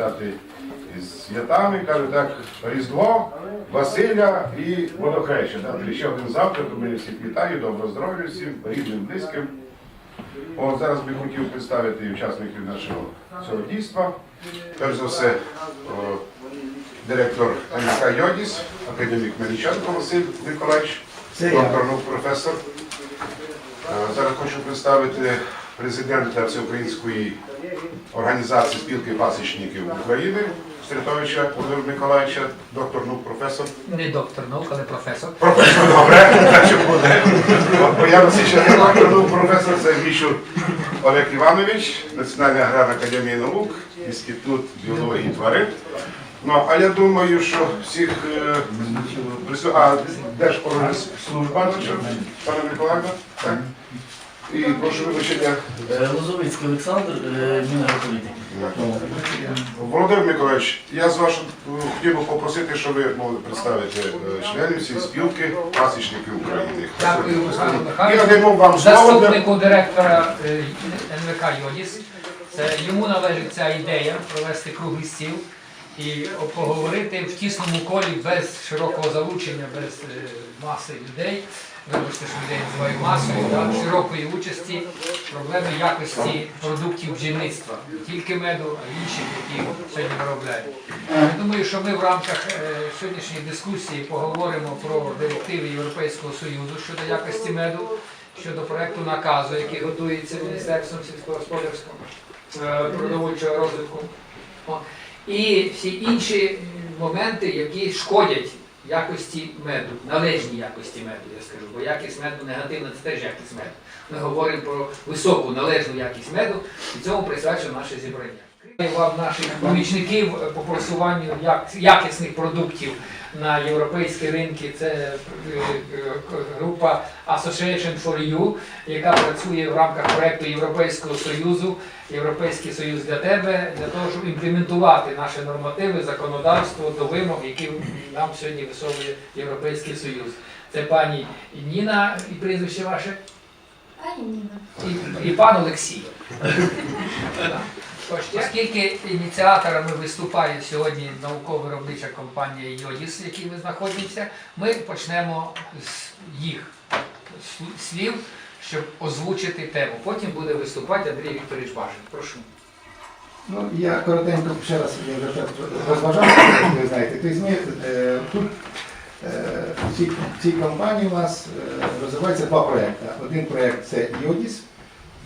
привітати із святами. Кажу так, Різдво, Василя і Водохреща. Ще один завтра, тому я всіх вітаю, доброго здоров'я всім, рідним, близьким. От зараз би хотів представити учасників нашого цього дійства. Перш за все, о, директор НК Йодіс, академік Меліченко Василь Миколаївич, доктор наук професор. Е, Зараз хочу представити президента Всеукраїнської організації спілки пасічників України Стрітовича Володимира Миколаївича, доктор наук професор. Не доктор наук, але професор. Професор, добре, так буде. Появився ще не доктор наук професор, це Віщур Олег Іванович, Національна аграрна академія наук, Інститут біології тварин. Ну, а я думаю, що всіх е, прису- а Держпродслужба, пане Миколаївна, так? І прошу вибачення. Е, Лозовицький Олександр, е, Мінагрополітики. Володимир Миколаївич, я з вашого е, хотів би попросити, щоб ви могли представити членів цієї спілки пасічників України. Дякую, Михайло Михайлович. Заступнику директора НВК Йодіс. Йому належить ця ідея провести круглий стіл і поговорити в тісному колі без широкого залучення, без е, маси людей. Вибачте, що людей називаю масою, да, широкої участі проблеми якості продуктів бджільництва. Не тільки меду, а й інших, які сьогодні виробляють. Я думаю, що ми в рамках е, сьогоднішньої дискусії поговоримо про директиви Європейського Союзу щодо якості меду, щодо проекту наказу, який готується Міністерством сільськогосподарського е, продовольчого розвитку. І всі інші моменти, які шкодять якості меду, належній якості меду, я скажу, бо якість меду негативна це теж якість меду. Ми говоримо про високу належну якість меду, і цьому присвячено наше зібрання. Вам наших помічників по просуванню як- якісних продуктів на європейські ринки. Це е, е, група Association for You, яка працює в рамках проекту Європейського Союзу, Європейський Союз для тебе, для того, щоб імплементувати наші нормативи, законодавство до вимог, які нам сьогодні висовує Європейський Союз. Це пані Ніна і прізвище ваше, Пані Ніна. і, і пан Олексій. Оскільки ініціаторами виступає сьогодні науково-виробнича компанія Йодіс, в якій ми знаходимося, ми почнемо з їх слів, щоб озвучити тему. Потім буде виступати Андрій Вікторович Бажин. Прошу. Ну, я коротенько ще раз розважав, ви знаєте. Тобто ми, е, тут е, в цій, цій компанії у нас е, розвиваються два проекти. Один проект це Йодіс,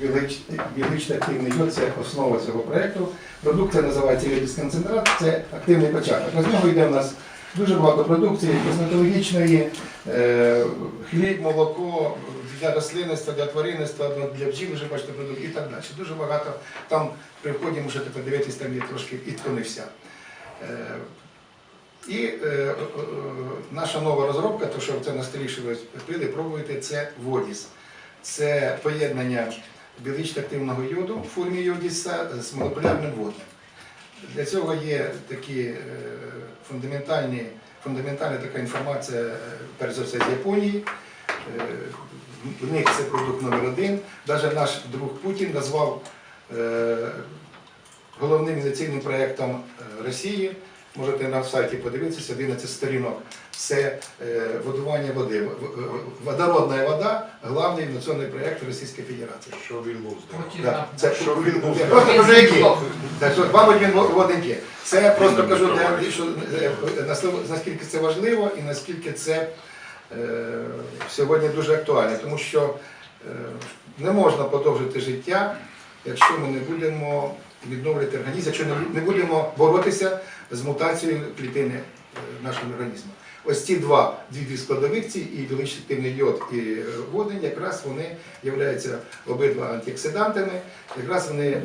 біологічно активний йод, це основа цього проекту. Продукція називається Йодіс концентрат, це активний початок. З нього йде в нас дуже багато продукції, косметологічної, е, хліб, молоко для рослинництва, для тваринництва, для бджіл, вже бачите, продукти і так далі. Дуже багато там при вході можете подивитись, там є трошки і то не вся. Е, І е, е, наша нова розробка, то що це на столі, що ви пили, пробуєте, це Водіс. Це поєднання біологічно активного йоду в формі йодіса з молекулярним водним. Для цього є такі е, фундаментальні, фундаментальна така інформація, е, перш за все, з Японії. Е, В них це продукт номер один. Навіть наш друг Путін назвав е, головним інноваційним проєктом е, Росії. Можете на сайті подивитися, 11 сторінок. Це е, водування води. Водородна вода головний інноваційний проєкт Російської Федерації. Що він був Да, це Що він був? Просто кажу. Мабуть, він воденьки. Це просто кажу, що, е, наскільки це важливо і наскільки це е, сьогодні дуже актуально, тому що не можна подовжити життя, якщо ми не будемо відновлювати організм, якщо не, не будемо боротися з мутацією клітини нашого організму. Ось ці два дві дві складових, ці і активний йод і е, водень, якраз вони являються обидва антиоксидантами, якраз вони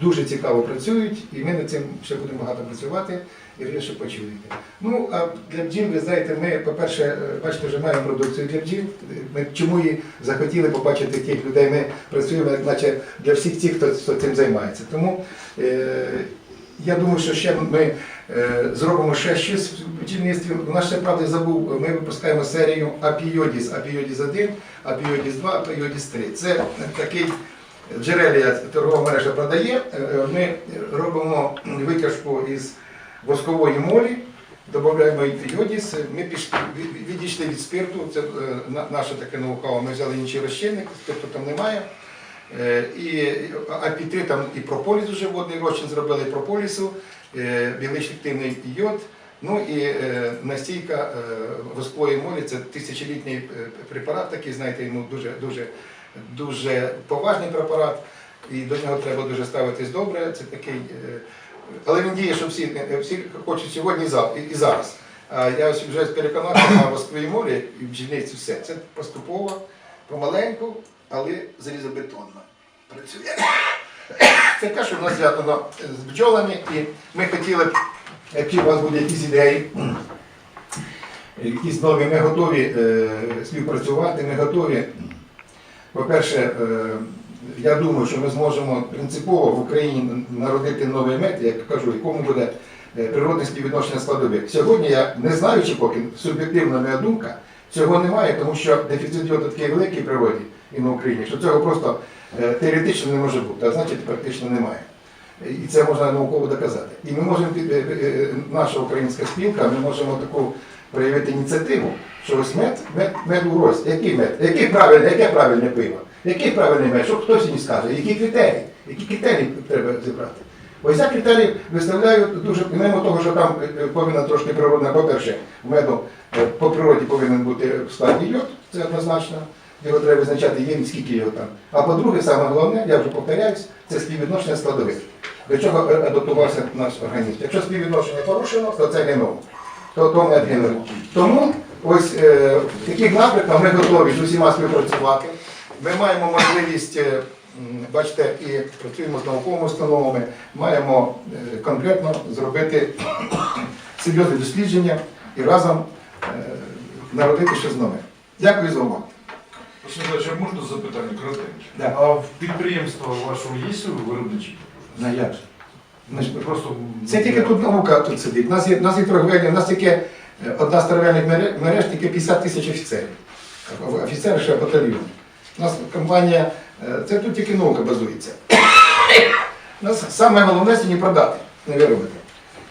дуже цікаво працюють, і ми над цим ще будемо багато працювати, і ви ще почуєте. Ну, а для бджіл, ви знаєте, ми, по-перше, е, бачите, вже маємо продукцію для бджіл. Ми чому і захотіли побачити тих людей, ми працюємо, наче для всіх тих, хто, хто цим займається. Тому е, я думаю, що ще ми зробимо ще щось в бджільництві. Нас ще правда забув, ми випускаємо серію Апіодіс, Апіодіс 1, Апіодіс 2, Апіодіс 3. Це такий Джерелія торгова мережа продає. Е, Ми робимо витяжку із воскової молі, додаємо йодіс. Ми відійшли від спирту, це е, на- наше таке ноу-хау. Ми взяли інший розчинник, спирту там немає. Е, І апітри там і прополіс вже водний розчин зробили і прополісу, е, білий шліктивний йод. Ну і е, настійка е, воскової молі це тисячолітній препарат, такий, знаєте, йому дуже, дуже, дуже поважний препарат, і до нього треба дуже ставитись добре. Це такий, але він діє, що всі, всі хочуть сьогодні і за- і- і зараз. А я вже переконався на восковій молі і в бджільниці все. Це поступово, помаленьку, але залізобетонно працює. Це те, що в нас зв'язано з бджолами, і ми хотіли б, якщо у вас будуть якісь ідеї, якісь нові, ми готові е, співпрацювати, ми готові. По-перше, е, я думаю, що ми зможемо принципово в Україні народити новий мед, як кажу, якому буде е, природне співвідношення складових. Сьогодні я не знаю, чи поки суб'єктивна моя думка, цього немає, тому що дефіцит йоду такий великий в природі і на Україні, що цього просто теоретично не може бути, а значить практично немає. І це можна науково доказати. І ми можемо, е, е, наша українська спілка, ми можемо таку проявити ініціативу, що ось мед, мед, мед у рост. Який мед? Який правильне, яке правильне пиво? Який правильний мед? Що хтось мені скаже? Які критерії? Які критерії треба зібрати? Ось я критерії виставляю дуже, помимо того, що там е, е, повинна трошки природна, по-перше, меду е, по природі повинен бути в складі йод, це однозначно. Його треба визначати, він скільки його там. А по-друге, саме головне, я вже повторяюсь, це співвідношення складових. До чого адаптувався наш організм. Якщо співвідношення порушено, то це геном. То, то геном. Тому ось е, в таких напрямках ми готові з усіма співпрацювати. Ми маємо можливість, е, бачите, і працюємо з науковими установами, маємо е, конкретно зробити серйозне дослідження і разом е, народити щось нове. Дякую за увагу. Олександр, а можна запитання коротеньке? Да. А в підприємства вашого є виробничі? На як же? Ми ж- Просто Це тільки тут наука тут сидить. У нас є, у нас є торговельня, у нас тільки е, одна з торговельних мере- мереж, тільки 50 тисяч офіцерів. Офіцери ще батальйон. У нас компанія, е, це тут тільки наука базується. У нас саме головне сьогодні продати, не виробити.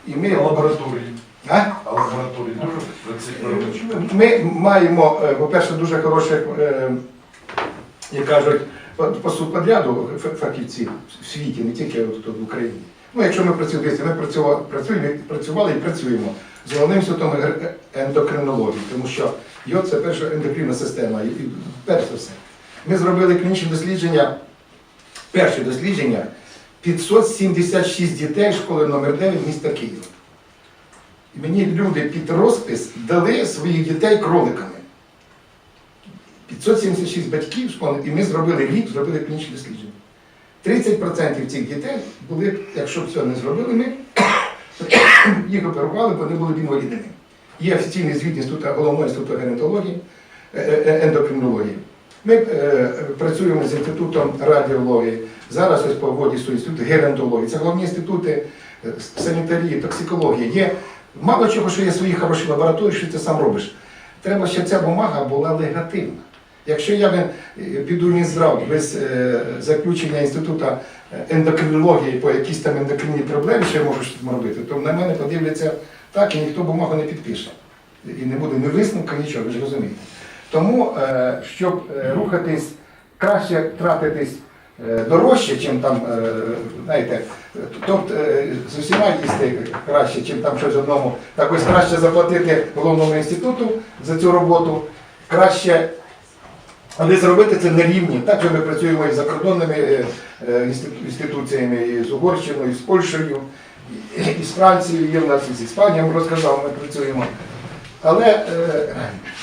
І ми, лабораторії. А? А лабораторії дуже працюють? Ми маємо, е, по-перше, дуже хороших, е, як кажуть, по, по субподряду ф- фахівців в світі, не тільки тут в Україні. Ну, якщо ми працюємо, ми працювали, працювали і працюємо з головним світом ендокринології, тому що йод це перша ендокринна система, і, перш за все. Ми зробили клінічне дослідження, перше дослідження 576 дітей школи номер 9 міста Києва. Мені люди під розпис дали своїх дітей кроликами. 576 батьків і ми зробили рік, зробили клінічне дослідження. 30% цих дітей були, якщо б цього не зробили ми, їх оперували, вони були б інвалідами. Є офіційний звіт інституту головного інституту генетології, е, е, ендокринології. Ми е, працюємо з інститутом радіології. Зараз ось по воді інститут геронтології. Це головні інститути е, санітарії, токсикології. Є мало чого, що є свої хороші лабораторії, що ти сам робиш. Треба, щоб ця бумага була легативна. Якщо я би, е, піду Мінздрав без е, заключення інституту е, ендокринології по якійсь там ендокринній проблемі, що я можу щось робити, то на мене подивляться так і ніхто бумагу не підпише. І не буде ні висновка, нічого, ви ж розумієте. Тому, щоб рухатись, краще тратитись дорожче, чим там, е, знаєте, тобто е, з усіма їсти краще, чим там щось одному. Так ось краще заплатити головному інституту за цю роботу, краще але зробити це на рівні. Так що ми працюємо і з закордонними е, е, інститу- інституціями, і з Угорщиною, і з Польщею, і з Францією, є в нас і з Іспанією, розказав, ми працюємо. Але е,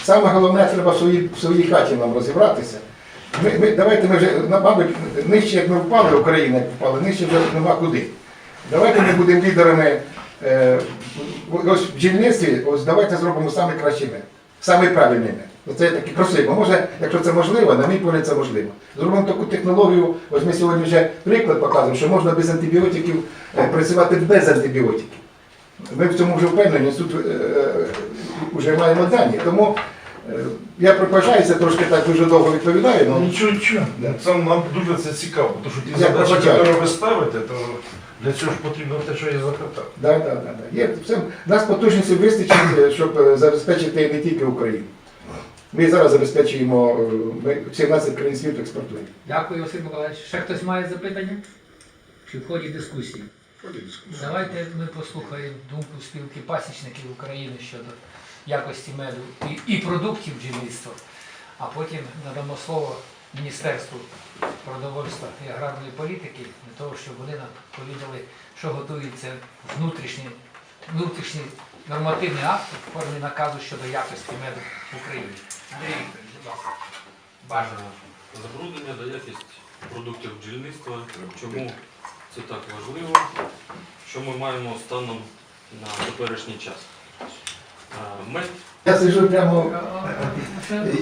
саме головне, треба в своїй, в своїй хаті нам розібратися. Ми, ми, давайте ми вже, мабуть, нижче, як ми впали, Україна як впала, нижче вже нема куди. Давайте ми будемо лідерами е, ось в бджільництві, ось давайте зробимо саме кращий мед, саме правильний мед. Оце такі просимо. Може, якщо це можливо, на мій погляд це можливо. Зробимо таку технологію, ось ми сьогодні вже приклад показуємо, що можна без антибіотиків е, працювати без антибіотиків. Ми в цьому вже впевнені, тут е, вже маємо дані. Тому Е, Я пробачаюся, трошки так дуже довго відповідаю, Ну але нічого, нічого. Да. Це нам дуже це цікаво, тому що ті Я задачі, пробачаю. які ви ставите, то для цього ж потрібно те, що я запитав. да, да, да, да. Є, все, нас потужності вистачить, е, щоб е, забезпечити не тільки Україну. Ми зараз забезпечуємо е, ми 17 країн світу експортуємо. Дякую, Василь Миколаївич. Ще хтось має запитання? Чи в ході дискусії? Давайте ми послухаємо думку спілки пасічників України щодо якості меду і, і продуктів бджільництва, а потім надамо слово Міністерству продовольства і аграрної політики для того, щоб вони нам повідали, що готується внутрішній, внутрішній нормативний акт у формі наказу щодо якості меду в Україні. Бажано. Забруднення та якість продуктів бджільництва. Чому це так важливо? Що ми маємо станом на теперішній час? Мед Я сижу прямо.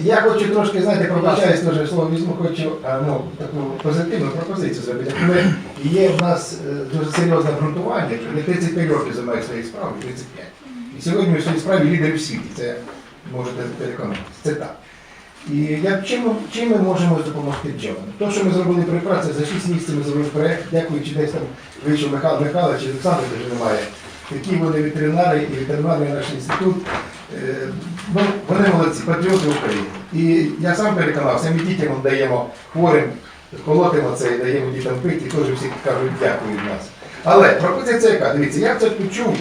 Я хочу трошки, знаєте, пробачаюсь теж слово візьму, хочу ну, таку позитивну пропозицію зробити. Ми, є в нас е, дуже серйозне ґрунтування, що я 35 років займаюся своєю справою, 35. І сьогодні ми в своїй справі лідери в світі. Це можете переконатися. Це так. І я, чим, ми- чим ми можемо допомогти бджолам? То, що ми зробили при праці, за 6 місяців ми зробили проєкт, дякуючи десь там вийшов Михайло Михайлович, Олександр вже немає. Такі вони ветеринари і ветеринарний наш інститут. Е, Ну, вони молодці, патріоти України. І я сам переконався, ми дітям даємо хворим, колотимо це і даємо дітям пити, і теж всі кажуть дякую від нас. Але пропозиція яка? Дивіться, я це почув,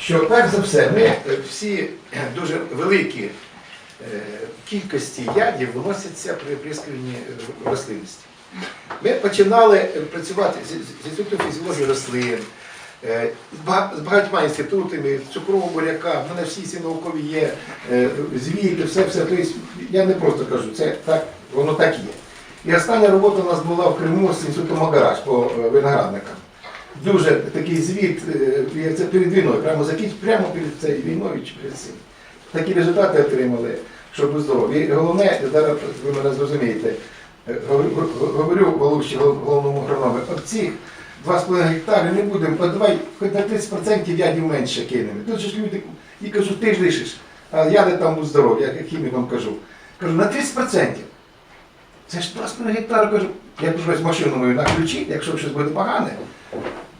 що перш за все ми е, всі е, дуже великі кількості ядів виносяться при прискоренні рослинності. Ми починали е, працювати з- інститутом фізіології рослин, е, з багатьма інститутами, цукрового буряка, в мене всі ці наукові є, е, звіти, все, все. Тобто я не просто кажу, це так, воно так є. І остання робота у нас була в Криму з інститутом Магараш по виноградникам. Дуже такий звіт, це перед війною, прямо закінч, прямо перед цією війною чи перед цим. Такі результати отримали, щоб здорові. І головне, зараз ви мене зрозумієте, говорю- говорю головному агрономі, от цих 2,5 гектари не будемо, а давай хоч на 30% ядів менше кинемо. Тут же ж люди, і кажу, ти лишиш, а я не там будь здоров'я, як хімікам кажу. Кажу, на 30%. Це ж 2,5 гектари, кажу, я кажу, ось машину мою на ключі, якщо щось буде погане,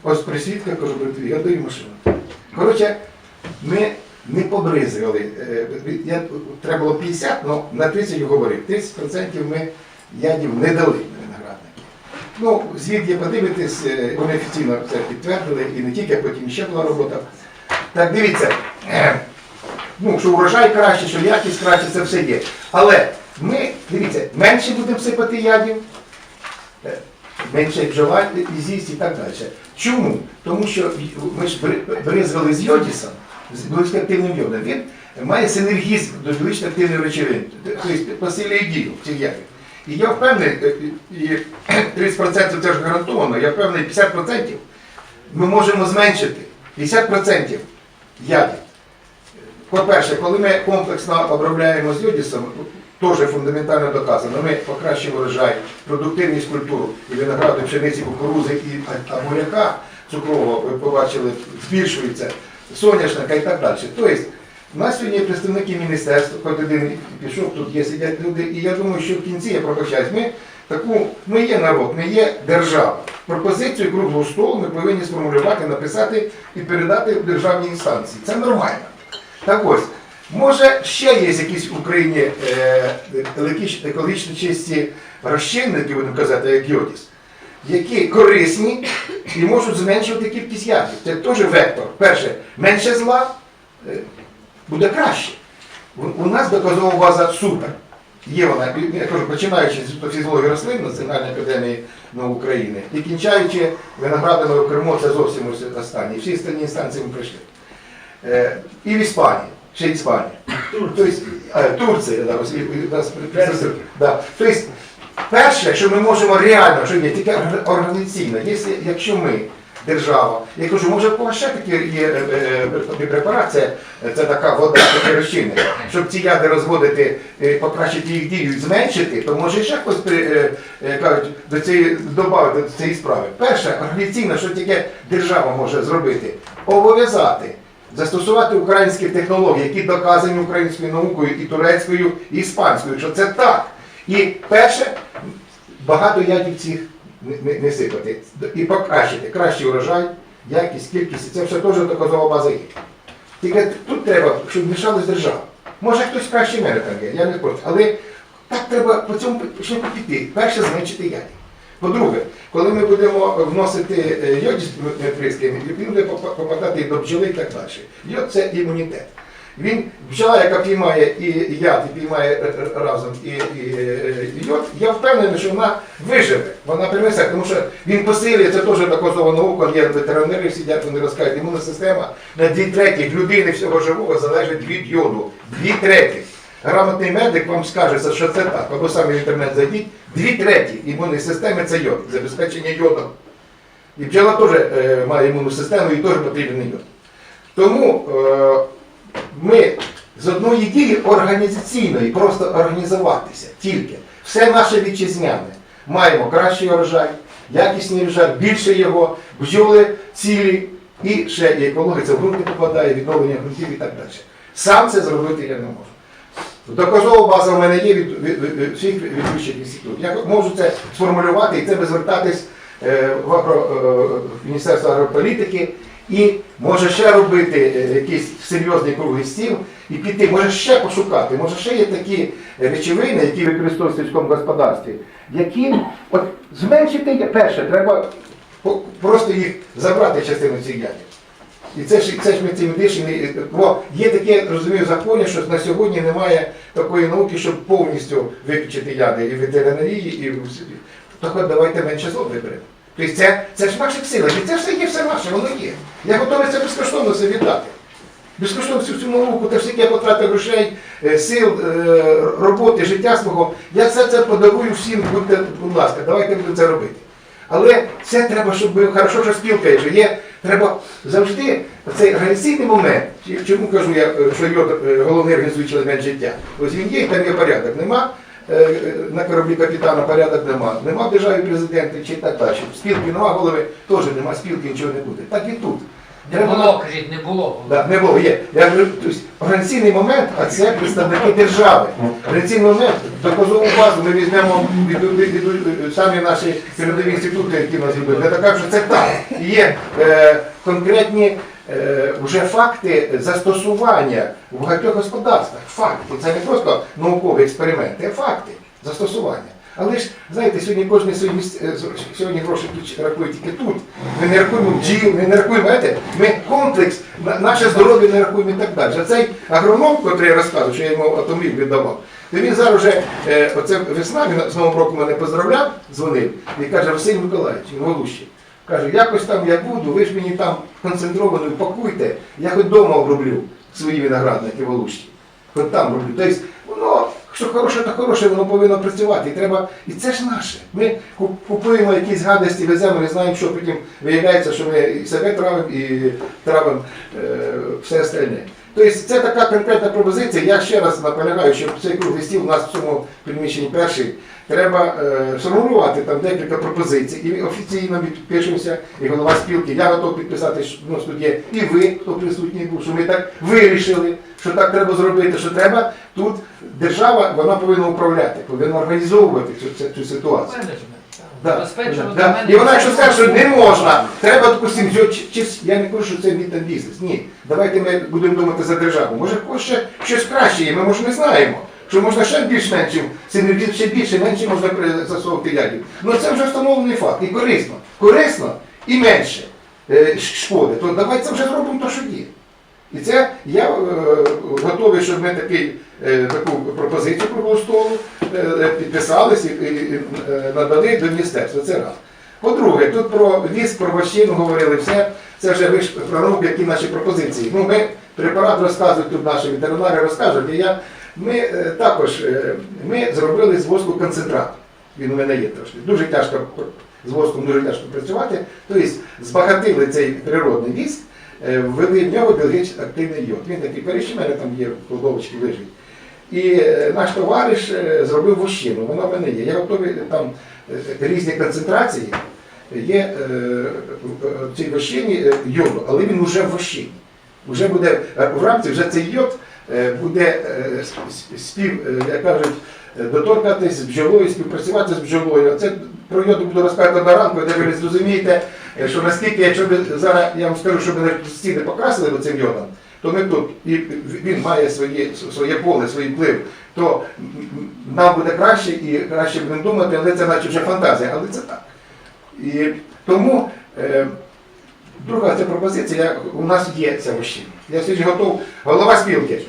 ось присвідка, кажу, «Бери, я даю машину. Коротше, ми не побризгали. Е, Я, треба було 50, але на 30 я говорив. 30% ми ядів не дали виноградники. Ну, звіт є подивитись, е, вони офіційно це підтвердили, і не тільки, а потім ще була робота. Так, дивіться, е, ну, що урожай краще, що якість краще, це все є. Але ми, дивіться, менше будемо сипати ядів, е, менше бджола і з'їсть і так далі. Чому? Тому що ми ж бри- бризгали з йодісом, з близькоактивним йодом. Він має синергізм до близькоактивної речовини, тобто посилює дію цих ядів. І я впевнений, е, і 30% це ж гарантовано, я впевнений, 50% ми можемо зменшити. 50% ядів. По-перше, коли ми комплексно обробляємо з йодісом, теж фундаментально доказано, ми покращуємо урожай, продуктивність культур і винограду, пшениці, кукурузи і буряка цукрового, ви побачили, збільшується, соняшника і так далі. Тобто, у нас сьогодні представники міністерства, хоч один пішов, тут є сидять люди, і я думаю, що в кінці я пробачаюсь, ми ми є народ, ми є держава. Пропозицію круглого столу ми повинні сформулювати, написати і передати в державні інстанції. Це нормально. Так ось, може ще є якісь в Україні е, екологічно чисті розчинники, будемо казати, як йодіс, які корисні і можуть зменшувати кількість ядів. Це теж вектор. Перше, менше зла е, буде краще. У, у нас доказова база супер. Є вона, я кажу, починаючи з фізіології рослин Національної академії наук України і кінчаючи виноградами в Криму, це зовсім останні. Всі останні інстанції ми пройшли. Е, і в Іспанії, ще Іспанія. Тобто, е, Турція, да. Тобто, перше, що ми можемо реально, що є тільки орг- організаційно, якщо ми, держава, я кажу, може вас ще такі є е, е, препарація, це така вода, такий розчинник, щоб ці яди розводити, е, покращити їх дію, зменшити, то може ще хтось е, е, кажуть, до цієї додати до цієї справи. Перше, організаційно, що тільки держава може зробити, обов'язати. Застосувати українські технології, які доказані українською наукою і турецькою, і іспанською, що це так. І перше, багато ядів цих не, не, сипати. І покращити. Кращий урожай, якість, кількість. Це все теж доказова база є. Тільки тут треба, щоб вмішалась держава. Може хтось краще мене там є, я не проти. Але так треба по цьому шляху піти. Перше зменшити ядів. По-друге, коли ми будемо вносити е, йодість присками, він буде попадати до бджоли і так далі. Йод це імунітет. Він бджола, яка піймає і яд, і піймає е, е, разом і, і, е, йод, я впевнений, що вона виживе, вона принесе, тому що він посилює, це теж доказова наука, є ветеринари, сидять, вони розказують, імунна система на дві третіх людини всього живого залежить від йоду. Дві третіх. Грамотний медик вам скаже, що це так, або самі в інтернет зайдіть, дві треті імунної системи це йод, забезпечення йодом. І бджола теж має імунну систему і теж потрібен йод. Тому ми з одної дії організаційної, просто організуватися тільки. Все наше вітчизняне. Маємо кращий урожай, якісний урожай, більше його, бджоли цілі і ще і екологія, це в ґрунт не попадає, відновлення ґрунтів і так далі. Сам це зробити я не можу. Доказова база в мене є від, від, від, від всіх відвищих інститутів. Я можу це сформулювати і це звертатись е, в агро, е, в Міністерство агрополітики і може ще робити е, якийсь серйозний круглий стіл і піти, може ще пошукати, може ще є такі речовини, які використовують в сільському господарстві, які от зменшити перше, треба просто їх забрати частину цих ядів. І це ж, це ж ми цим дишимо. І, Бо є таке, розумію, законі, що на сьогодні немає такої науки, щоб повністю виключити яди і в ветеринарії, і в. То хоч давайте менше зло виберемо. Тобто це, це ж в наших силах, і це все є все наше, воно є. Я готовий це безкоштовно все віддати. Безкоштовно всю цю науку, те все, я потратив грошей, е, сил, е, роботи, життя свого. Я все це подарую всім, будьте, будь ласка, давайте будемо це робити. Але це треба, щоб хорошо, що спілка є, є. Треба завжди цей організаційний момент. Чому кажу я, е, що йод е, головний організуючий елемент життя? Ось він є, і там є порядок. Нема на кораблі капітана порядок нема. Нема державі президента чи так далі. Спілки нема голови, теж нема спілки, нічого не буде. Так і тут. Не Треба було, кажіть, не було. Да, не було, є. Я говорю, тобто, організаційний момент, а це представники держави. Організаційний момент, доказову базу ми візьмемо від, від, від, від- самі наші передові інститути, які в нас йдуть. Я так що це так. Є е, конкретні е, вже факти застосування в багатьох господарствах. Факти. Це не просто наукові експерименти, а факти застосування. Але ж, знаєте, сьогодні кожен е, сьогодні гроші рахує тільки тут. Ми не рахуємо бджіл, ми не рахуємо знаєте, ми комплекс, наше здоров'я не рахуємо і так далі. Цей агроном, який я розказую, що я йому автомобіль віддавав, то він зараз вже, е, оце весна, він з Новим роком мене поздравляв, дзвонив, і каже, Василь Миколаївич, він Голущий. Каже, якось там я буду, ви ж мені там концентрованою пакуйте, я хоч вдома оброблю свої виноградники волущі. Хоч там роблю. Тобто, воно, що хороше, то хороше, воно повинно працювати. І треба, і це ж наше. Ми купуємо якісь гадості, веземо, не знаємо, що потім виявляється, що ми і себе травимо, і травимо е, все остальне. Тобто це така конкретна пропозиція. Я ще раз наполягаю, що цей круглий стіл у нас в цьому приміщенні перший. Треба е, сформулювати там декілька пропозицій. І офіційно ми підпишемося, і голова спілки. Я готов підписати, що ну, тут є і ви, хто присутній був, що ми так вирішили, що так треба зробити, що треба тут держава вона повинна управляти, повинна організовувати цю, цю, цю ситуацію. Так. Да, да. І вона якщо скаже, що не можна, треба, допустим, я не кажу, що це мій там бізнес. Ні. Давайте ми будемо думати за державу. Може, ще щось краще є, ми може не знаємо. Що можна ще більш-менш, синергії ще більше, менше можна засовувати ядів. Ну це вже встановлений факт. І корисно. Корисно і менше е, шкоди. То давайте вже зробимо те, що є. І це я е, готовий, щоб ми такий, е, таку пропозицію круглого столу е, підписались і, і, е, надали до міністерства. Це раз. По-друге, тут про віск, про вощину говорили все. Це вже ви ж про науку, які наші пропозиції. Ну, ми препарат розказують тут наші ветеринари розкажуть. І я, ми е, також е, ми зробили з воску концентрат. Він у мене є трошки. Дуже тяжко з воском дуже тяжко працювати. Тобто збагатили цей природний віск, е, ввели в нього біологічно активний йод. Він такий перший, в мене там є кладовочці лежить. І наш товариш зробив вощину, вона в мене є. Я готовий там різні концентрації. Є в цій вощині йоду, але він вже в вощині. Вже буде в рамці вже цей йод буде е, с- с- спів, е, як кажуть, е, доторкатись з бджолою, співпрацювати з бджолою. Це про йод буду розказувати на ранку, де ви зрозумієте, е, що наскільки, якщо ви зараз я вам скажу, що ми стіни покрасили цим йодом, то ми тут, і він має своє, своє поле, свій вплив, то нам буде краще і краще будемо думати, але це наче вже фантазія, але це так. І тому е, друга ця пропозиція, у нас є ця вощина. Я сьогодні готов, голова спілки,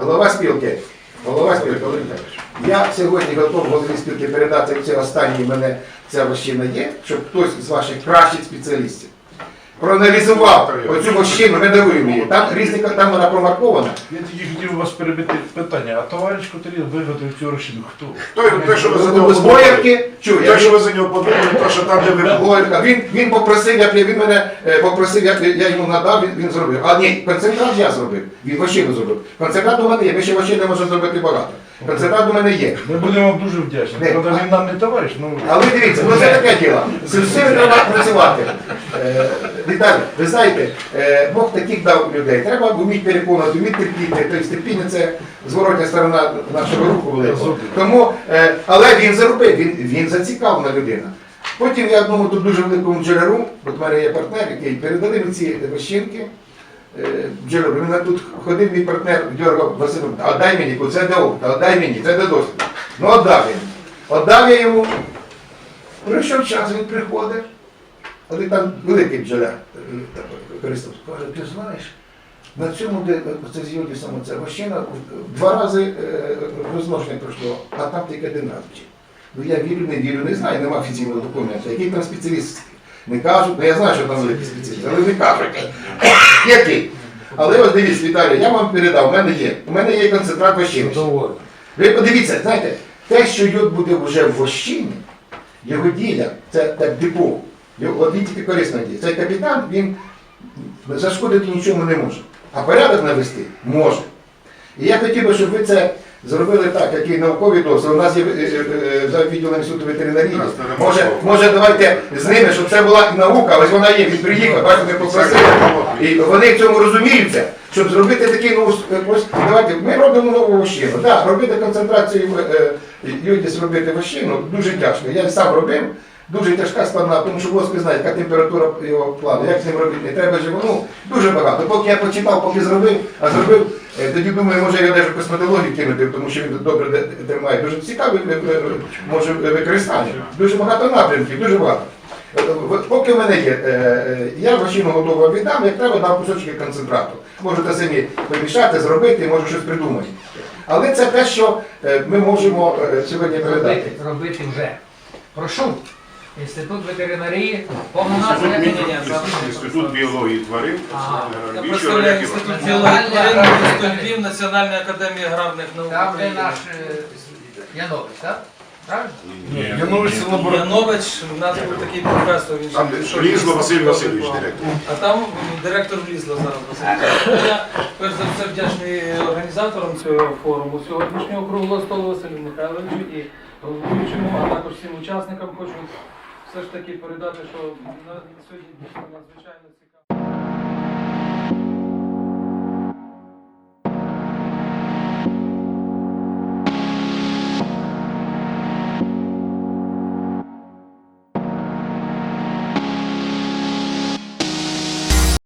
голова спілки, голова спілки, я сьогодні готов голові спілки передати це останній мене ця вощина є, щоб хтось з ваших кращих спеціалістів проаналізував оцю вощину, ми даруємо її. Там різні, там вона промаркована. Я тільки хотів вас перебити питання, а товариш Котелін виготовив цю розчину хто? Той, той, що ви за нього З подумали, боярки, чую, той, що ви за нього подумали, то, що там, де ви Боярка. Він, він попросив, я, він мене е, попросив, я, я йому надав, він, він зробив. А ні, концентрат я зробив. Він вощину зробив. Концентрат у мене є, ми ще вощини можемо зробити багато. Концентрат у мене є. Ми будемо вам дуже вдячні. Не. Правда, він нам не товариш, ну Але дивіться, ну це таке діло. З цим треба працювати. Е, Віталій, ви знаєте, е, Бог таких дав людей. Треба вміти переконувати, вміти терпіти. Тобто терпіння це зворотня сторона нашого руху великого. Тому, е, але він заробив, він, він зацікавлена людина. Потім я одному тут дуже великому джерелу, от в мене є партнер, який передали мені ці вощинки. Е, Джерело, він тут ходив мій партнер, дергав Василь, а дай мені, бо це до а дай мені, це до досвіду. Ну, отдав він. Отдав я йому. Прийшов час, він приходить, але там великий бджоляр е, Христос каже, ти знаєш, на цьому, де це з Йодісом, це вощина, два рази е, розмноження пройшло, а там тільки один раз. Ну я вірю, не вірю, не знаю, нема офіційного документу. Який там спеціаліст? Не кажуть, ну я знаю, що там великий спеціаліст, але не кажуть. Який? Але ось дивіться, Віталій, я вам передав, у мене є. У мене є концентрат вощини. Ви подивіться, знаєте, те, що йод буде вже в вощині, його дія, це так депо. Він тільки корисно діє. Цей капітан, він зашкодити нічому не може. А порядок навести може. І я хотів би, щоб ви це зробили так, який науковий досвід. У нас є е, е, е, за відділом інституту ветеринарії. Може, може, давайте з ними, щоб це була наука, ось вона є, він приїхав, бачите, попросили. І вони в цьому розуміються, щоб зробити такий ну, ось давайте ми робимо нову вощину. Так, робити концентрацію люди зробити вощину дуже тяжко. Я сам робив. Дуже тяжка складна, тому що воски знає, яка температура його плану, як з ним робити, не треба живо. Ну, дуже багато. Поки я почитав, поки зробив, а зробив, е, тоді думаю, може я навіть косметологію кинути, тому що він добре тримає. Дуже цікаве е, е, може використання. Дуже багато напрямків, дуже багато. Поки в мене є, я вощину готову віддам, як треба дам кусочки концентрату. Можете самі помішати, зробити, може щось придумати. Але це те, що ми можемо сьогодні передати. робити, робити вже. Прошу. Інститут ветеринарії, повна назва. Інститут, інститут біології тварин. Ага. Я представляю інститут біології тварин академія. Львів, Національна академія аграрних наук Там де наш е, Янович, так? Правильно? Янович це лабораторія. Янович, у нас був такий професор, він Там пішов Влізло Василь Васильович, директор. А там директор влізла зараз Василь. Я перш за все вдячний організаторам цього форуму сьогоднішнього круглого столу Василю Михайловичу і головуючому, а також всім учасникам хочу все ж таки передати, що на сьогодні дійсно надзвичайно.